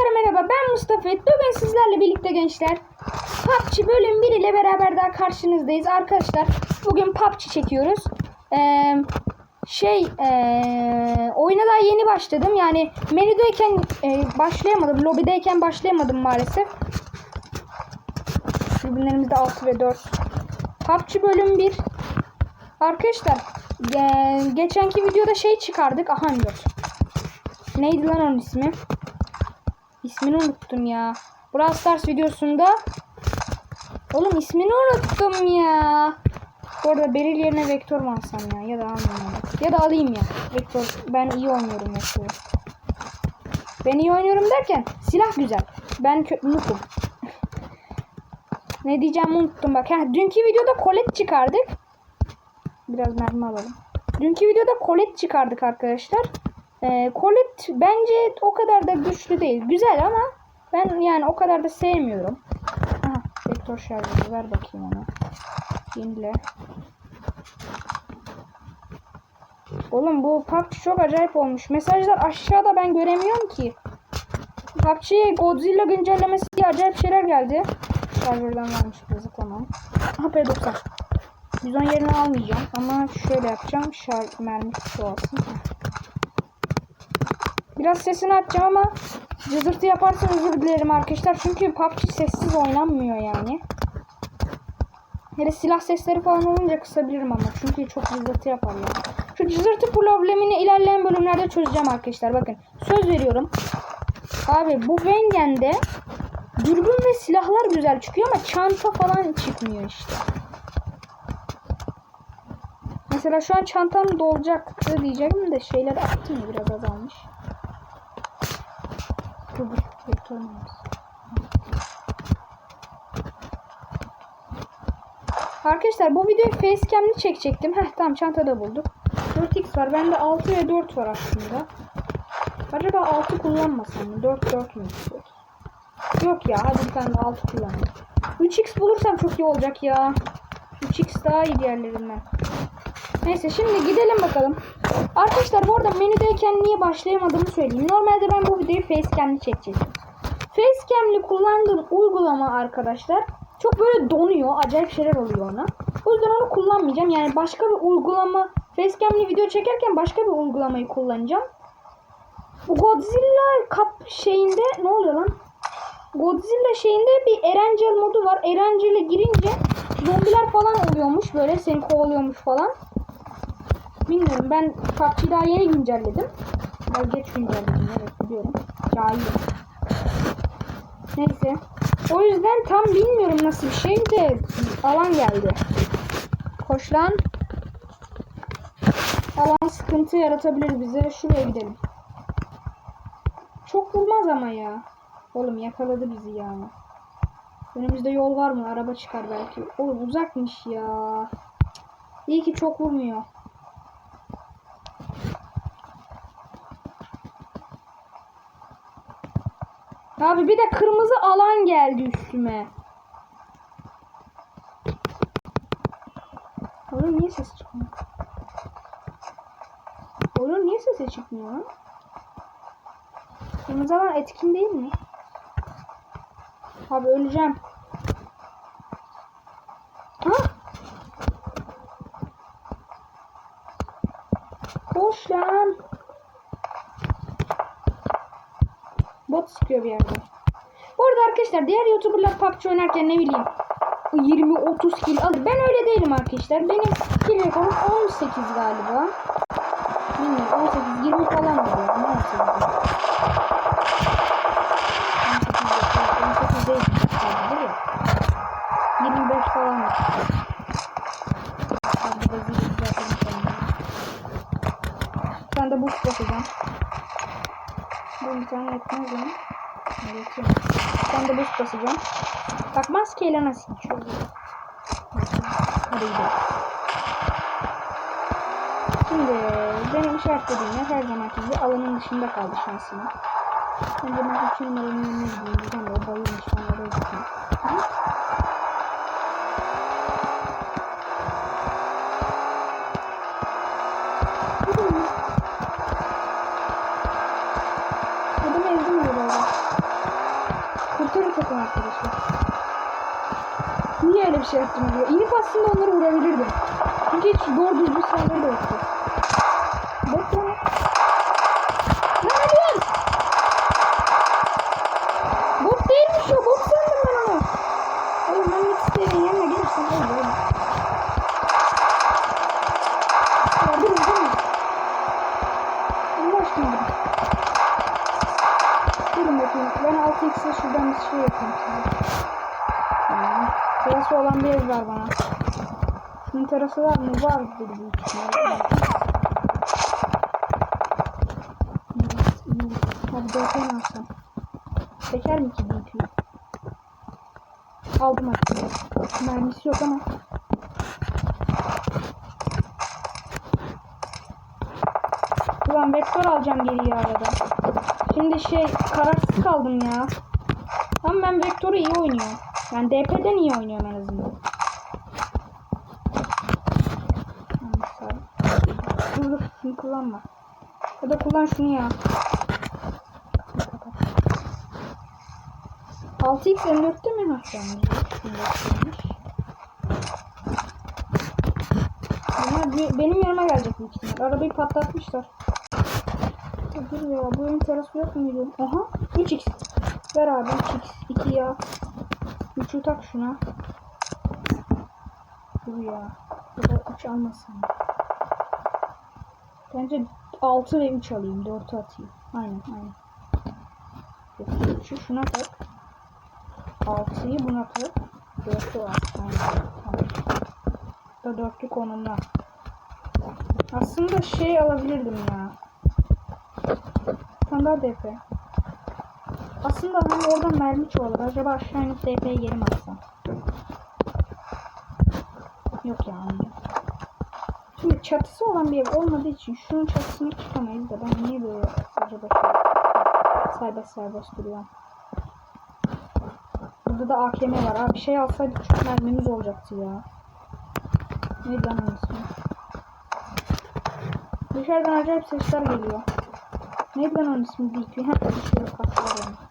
Herkese merhaba ben Mustafa. Bugün sizlerle birlikte gençler PUBG bölüm 1 ile beraber daha karşınızdayız. Arkadaşlar bugün PUBG çekiyoruz. Ee, şey ee, oyuna daha yeni başladım. Yani menüdeyken ee, başlayamadım. Lobideyken başlayamadım maalesef. Tribünlerimizde 6 ve 4. PUBG bölüm 1. Arkadaşlar ee, geçenki videoda şey çıkardık. Aha 4. Neydi lan onun ismi? İsmini unuttum ya. Brawl Stars videosunda Oğlum ismini unuttum ya. Bu arada Beril yerine Vektör mü alsam ya? Ya da almayayım. ya. Da alayım ya. Vektör. Ben iyi oynuyorum Vektör'ü. Ben iyi oynuyorum derken silah güzel. Ben kötü ne diyeceğimi unuttum bak. Heh, dünkü videoda kolet çıkardık. Biraz mermi alalım. Dünkü videoda kolet çıkardık arkadaşlar. Ee, Colette bence o kadar da güçlü değil. Güzel ama ben yani o kadar da sevmiyorum. Aha, vektör şarjı ver bakayım onu. Yenile. Oğlum bu PUBG çok acayip olmuş. Mesajlar aşağıda ben göremiyorum ki. PUBG'ye Godzilla güncellemesi diye acayip şeyler geldi. Şarjörden varmış bizi tamam. Aha P90. 110 yerini almayacağım ama şöyle yapacağım. Şarj mermi şu olsun. Biraz sesini açacağım ama cızırtı yaparsan özür dilerim arkadaşlar. Çünkü PUBG sessiz oynanmıyor yani. Hele silah sesleri falan olunca kısabilirim ama. Çünkü çok cızırtı yapar ya. Şu cızırtı problemini ilerleyen bölümlerde çözeceğim arkadaşlar. Bakın söz veriyorum. Abi bu Wengen'de dürbün ve silahlar güzel çıkıyor ama çanta falan çıkmıyor işte. Mesela şu an çantam dolacaktı diyeceğim de şeyler attım biraz azalmış. Olmaz. Arkadaşlar bu videoyu facecam'li çekecektim. Heh tamam çantada bulduk. 4x var. Bende 6 ve 4 var aslında. Acaba 6 kullanmasam mı? 4 4 mü? Yok ya hadi bir tane de 6 kullanayım. 3x bulursam çok iyi olacak ya. 3x daha iyi diğerlerinden. Neyse şimdi gidelim bakalım. Arkadaşlar bu arada menüdeyken niye başlayamadığımı söyleyeyim. Normalde ben bu videoyu facecam'li çekecektim. Facecam'li kullandığım uygulama arkadaşlar çok böyle donuyor. Acayip şeyler oluyor ona. O yüzden onu kullanmayacağım. Yani başka bir uygulama facecam'li video çekerken başka bir uygulamayı kullanacağım. Bu Godzilla kap şeyinde ne oluyor lan? Godzilla şeyinde bir Erangel modu var. Erangel'e girince zombiler falan oluyormuş böyle seni kovalıyormuş falan. Bilmiyorum ben PUBG'yi daha yeni güncelledim. Biraz geç güncelledim evet biliyorum. Cahilim. Neyse. O yüzden tam bilmiyorum nasıl bir şey de alan geldi. Koş lan. Alan sıkıntı yaratabilir bize. Şuraya gidelim. Çok vurmaz ama ya. Oğlum yakaladı bizi ya. Önümüzde yol var mı? Araba çıkar belki. Oğlum uzakmış ya. İyi ki çok vurmuyor. Abi bir de kırmızı alan geldi üstüme. Oğlum niye ses çıkmıyor? Oğlum niye sesi çıkmıyor? Kırmızı alan etkin değil mi? Abi öleceğim. Ha? Koş lan. Bot sıkıyor bir yerde. Bu arada arkadaşlar diğer youtuberlar PUBG oynarken ne bileyim 20-30 kill alır. Ben öyle değilim arkadaşlar. Benim kill rekorum 18 galiba. Bilmiyorum 18 20 falan oluyor. 18. 18 değil. Değil mi? 25 falan. Ben de boost basacağım. Bu bir tane yetmez mi? Evet. Ben de boost basacağım. Bak maskeyle nasıl geçiyor? Hadi gidelim. Şimdi benim işaretlediğim yer her zamanki gibi alanın dışında kaldı şansıma. Önce ben iki numaranın yanına gideyim. Da o bayılmış. Ben oraya gideyim. Adam ezdim burada. Kurtarın takım arkadaşlar. Niye öyle bir şey yaptım diyor. İnip aslında onları vurabilirdim. Çünkü hiç doğru düzgün silahları da yoktu. Bot lan. Lan ölüyorum. Bot değilmiş o. Bot sandım ben onu. Oğlum ben Mixtape'in yanına gelirsen olur oğlum. Ya durun durun. Allah aşkına durun. Durun bakayım. Ben 6x'e şuradan bir şey yapayım size. Yani, bir ev var bana. Şunun terası var mı? Var dedi. Hadi mi alsam? Çeker mi ki DP'yi? Aldım artık. Mermisi yok ama. Ulan vektör alacağım geriye arada. Şimdi şey kararsız kaldım ya. Ama ben vektörü iyi oynuyorum. Yani DP'den iyi oynuyorum en azından. Dur şunu kullanma. Ya da kullan şunu ya. 6x M4'te mi be- benim yanıma gelecek büyük ihtimal. Arabayı patlatmışlar. Dur ya bu evin terası yok muydu? Aha 3x. Ver abi 3x. 2 ya. 3'ü tak şuna. Dur ya. Ya da 3 almasın. Bence 6 ve 3 alayım. 4'ü atayım. Aynen aynen. 3'ü şuna tak. 6'yı buna tak. 4'ü var. Aynen. Tamam. Da 4'lü konumda. Aslında şey alabilirdim ya. Standart DP. Aslında hani oradan mermi çoğalır. Acaba aşağı inip DP'ye geri mi atsam? Yok ya anladım. Şimdi çatısı olan bir ev olmadığı için şunun çatısına çıkamayız da ben niye böyle acaba şey serbest serbest duruyorum. Burada da AKM var. Abi bir şey alsaydık çok mermimiz olacaktı ya. Neydi ismi? Dışarıdan acayip sesler geliyor. Neydi lan onun ismi? DP. Ha, bir şey yok.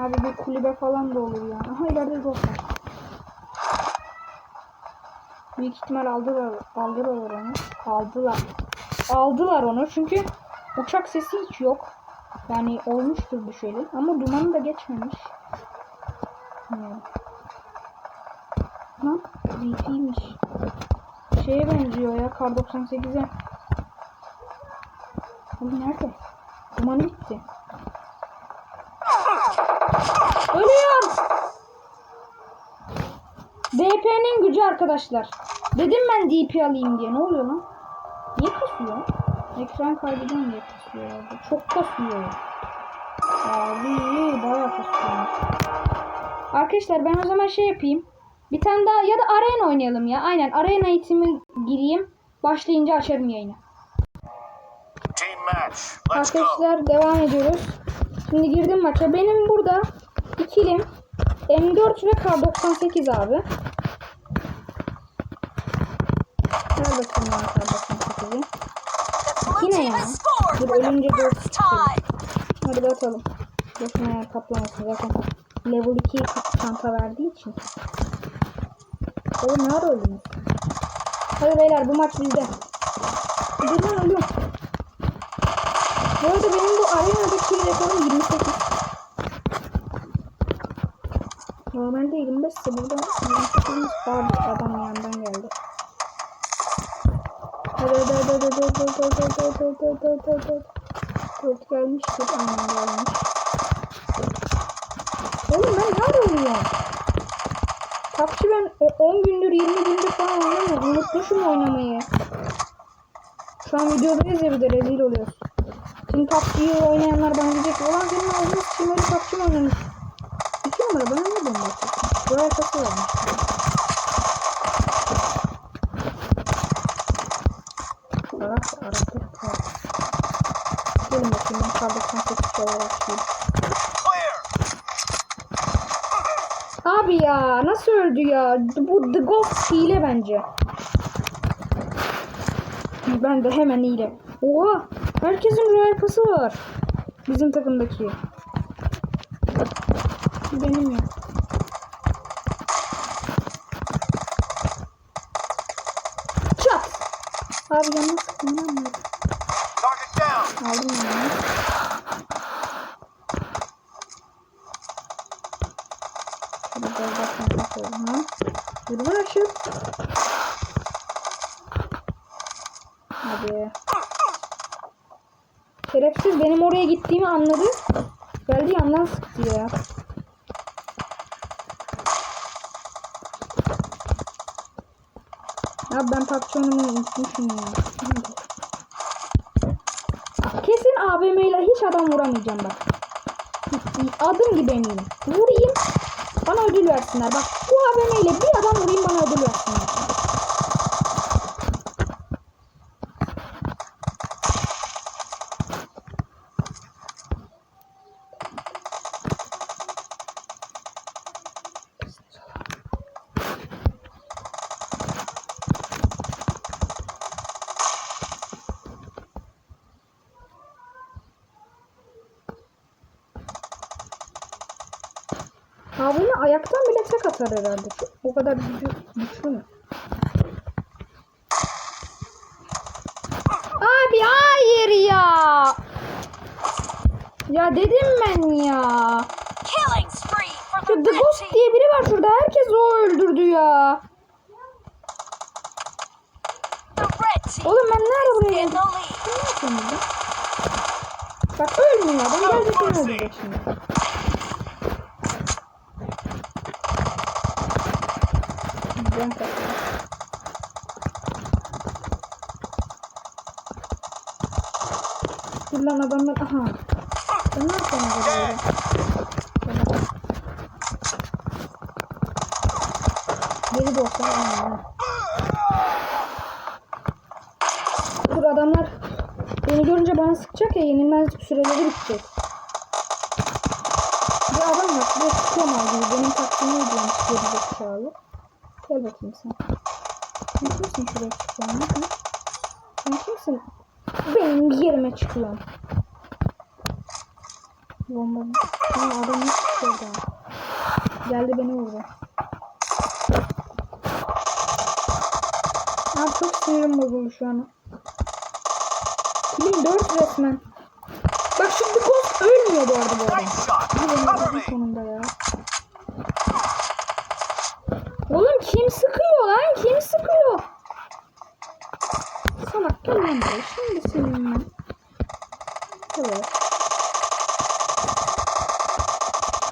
Abi bir kulübe falan da olur ya. Aha ileride bir var. Büyük ihtimal aldılar, aldılar onu. Aldılar. Aldılar onu çünkü uçak sesi hiç yok. Yani olmuştur düşeli ama dumanı da geçmemiş. Bilmiyorum. Lan VP'ymiş. Şeye benziyor ya Kar 98'e. Oğlum nerede? Dumanı bitti. Ölüyorum. DP'nin gücü arkadaşlar. Dedim ben DP alayım diye. Ne oluyor lan? Niye kasıyor? Ekran kaydeden diye kasıyor. Çok kasıyor. Abi bayağı kasıyor. Arkadaşlar ben o zaman şey yapayım. Bir tane daha ya da arena oynayalım ya. Aynen arena eğitimi gireyim. Başlayınca açarım yayını. Arkadaşlar devam ediyoruz. Şimdi girdim maça. Benim burada ikilim M4 ve K98 abi. Bakayım ya K98'i. Blue Yine ya. Dur ölünce çıkıyor. time. Hadi bakalım. Boşuna yer kaplamasın zaten. Level 2 çanta verdiği için. Oğlum ne ara öldünüz? Hadi beyler bu maç bizde. Dur lan ölüyorum. Bu arada benim bu arenadaki rekorum 28. Normalde 25 ise burada 28 vardı. Adam yandan geldi. Hadi hadi hadi hadi hadi hadi hadi hadi hadi hadi hadi hadi hadi hadi Dört gelmiştir. Aynen gelmiş. Oğlum ben ne arıyorum? PUBG ben o- 10 gündür 20 gündür falan oynamıyorum. Unutmuşum oynamayı. Şu an videodayız ya bir de rezil oluyoruz. Şimdi PUBG'yi oynayanlar bana diyecek ki ulan senin ağzın için öyle PUBG mi oynamış? İki numara ne bomba atıyorsun? Buraya kası vermiş. Arak arak arak. Gelin bakayım ben kardeşim 8 şeyler açayım. Abi ya nasıl öldü ya? Bu The Ghost hile bence. Ben de hemen hile. Oha! Herkesin royal pası var. Bizim takımdaki. Benim yok. Çat! Abi anladım. Target down. Aldım yani. Şöyle bakmaya bakıyorum ha. Dürbün açıp. Hadi. Şerefsiz benim oraya gittiğimi anladı. Geldi yandan sıktı ya. Ya ben PUBG oynamayı unutmuşum ya. Kesin AVM ile hiç adam vuramayacağım bak. Adım gibi eminim. Vurayım. Bana ödül versinler. Bak bu AVM ile bir adam vurayım bana ödül versinler. Ayaktan bile tek atar herhalde. O kadar güçlü, güçlü mü? Abi hayır ya. Ya dedim ben ya. For the Ghost diye biri var şurada. Herkes o öldürdü ya. Oğlum ben nerede buraya geldim? Bak ölmüyor. Gelecek beni öldürecek şimdi. Ben kaçıyorum. Dur lan adamlar. Aha. Ben ne burada böyle? Geri dostlar. Aynen. Dur adamlar beni görünce bana sıkacak ya yenilmezlik süreleri bitecek. Bir adam var şuraya sıkıyorum abi. Benim taktiğimi uygulamış gelecek çağlı. Gel bakayım sen. Sen kimsin şuraya çıkıyorsun? Hı? Sen kimsin? Benim yerime çıkıyorsun. Bomba. Ha adam yok şurada. Geldi beni vurdu. Abi çok sinirim bozuldu şu an. Kilim 4 resmen. Bak bir ghost ölmüyor bu arada bu shot. Bu benim sonunda ya. Oğlum kim sıkıyor lan? Kim sıkıyor? Salak gel buraya. Şimdi senin ben. Buraya.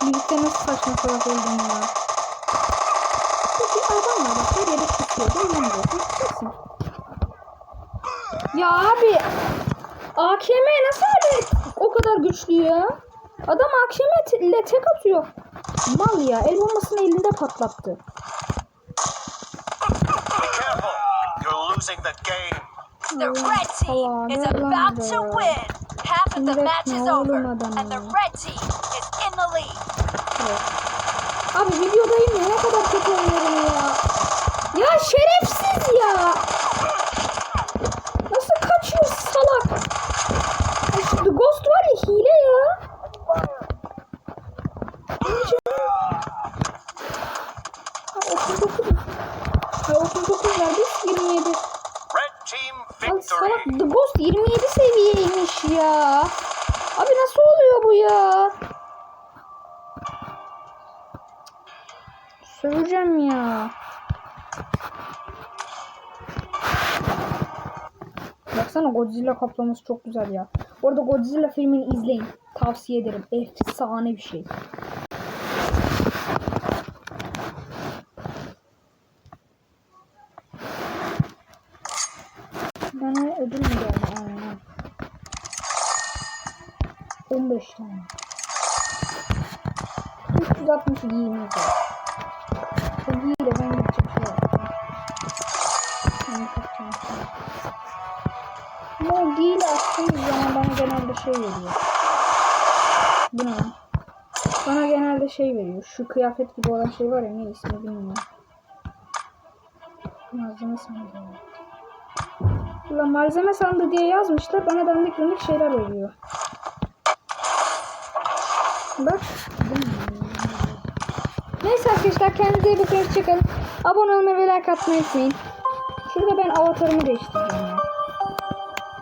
Birlikte nasıl saçma salak öldün ya. Bir adam bak her yere sıkıyor. Sen sıkarsın. Ya abi. AKM nasıl öyle o kadar güçlü ya? Adam AKM ile tek atıyor. Mal ya. El bombasını elinde patlattı. The red team is about to win. Half of the match is over, and the red team ya? Söveceğim ya. Baksana Godzilla kaplaması çok güzel ya. Bu arada Godzilla filmini izleyin. Tavsiye ederim. Efsane bir şey. Bana ödül mü geldi? Aynen. 15 tane. 360 giyimiz var. Bu giyiyle ben gidecek şey yapacağım. Ben kapatacağım. Ama o giyiyle attığımız zaman bana genelde şey veriyor. Bu ne? Bana genelde şey veriyor. Şu kıyafet gibi olan şey var ya ne ismi bilmiyorum. Malzeme. Dur Allah malzeme sandı diye yazmışlar. Bana dandik dandik şeyler oluyor. Bak. Neyse arkadaşlar kendinize iyi bakın. Hoşçakalın. Abone olmayı ve like atmayı unutmayın. Şurada ben avatarımı değiştireceğim ya.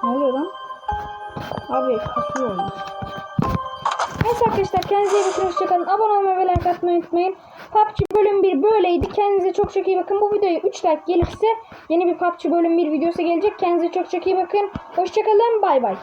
Ne oluyor lan? Abi kasıyor oyun. Neyse arkadaşlar kendinize iyi bakın. Hoşçakalın. Abone olmayı ve like atmayı unutmayın. PUBG bölüm 1 böyleydi. Kendinize çok çok iyi bakın. Bu videoya 3 like gelirse yeni bir PUBG bölüm 1 videosu gelecek. Kendinize çok çok iyi bakın. Hoşçakalın. Bay bay.